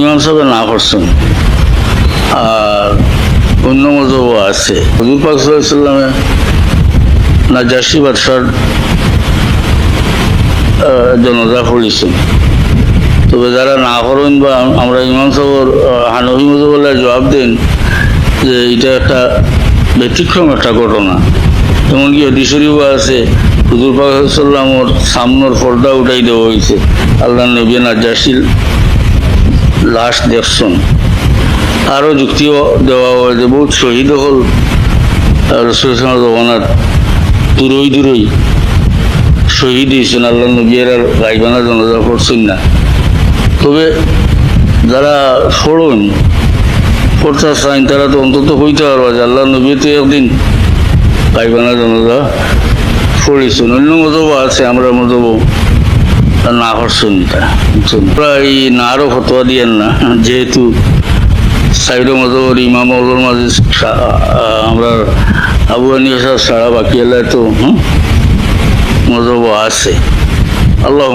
ইমাম না করছেন, আর অন্য মজবও আছে। বাদশার পড়িছেন। তবে যারা না করেন বা আমরা ইমাম হানফি মজবুল্লাহ জবাব দেন যে এটা একটা ব্যতিক্রম একটা ঘটনা। এমনকি হদিশরীও আছে হুজুর পাক সাল্লামর সামনের পর্দা উঠাই দেওয়া হয়েছে। আল্লাহ নবী নাজাসিল লাশ দেখছেন। আরও যুক্তিও দেওয়া হয় যে বহুত শহীদ হল। রসুল জগন্নাথ দূরই দূরই শহীদ হয়েছেন। আল্লাহ নবীর আর গাইবানা জনজা করছেন না। তবে যারা সরণ পড়তে চান তারা তো অন্তত হইতে পারবে যে আল্লাহ নবী তো একদিন গাইবানা জনজা পড়েছেন অন্য মতব আছে, আমরা মতব না করছেন আমরা এই নারও ফতোয়া দিয়েন না। যেহেতু সাইডের মজবর ইমাম মজবর মাঝে আমরা আবু আনিয়া ছাড়া বাকি এলাকায় তো মজব আছে। আল্লাহ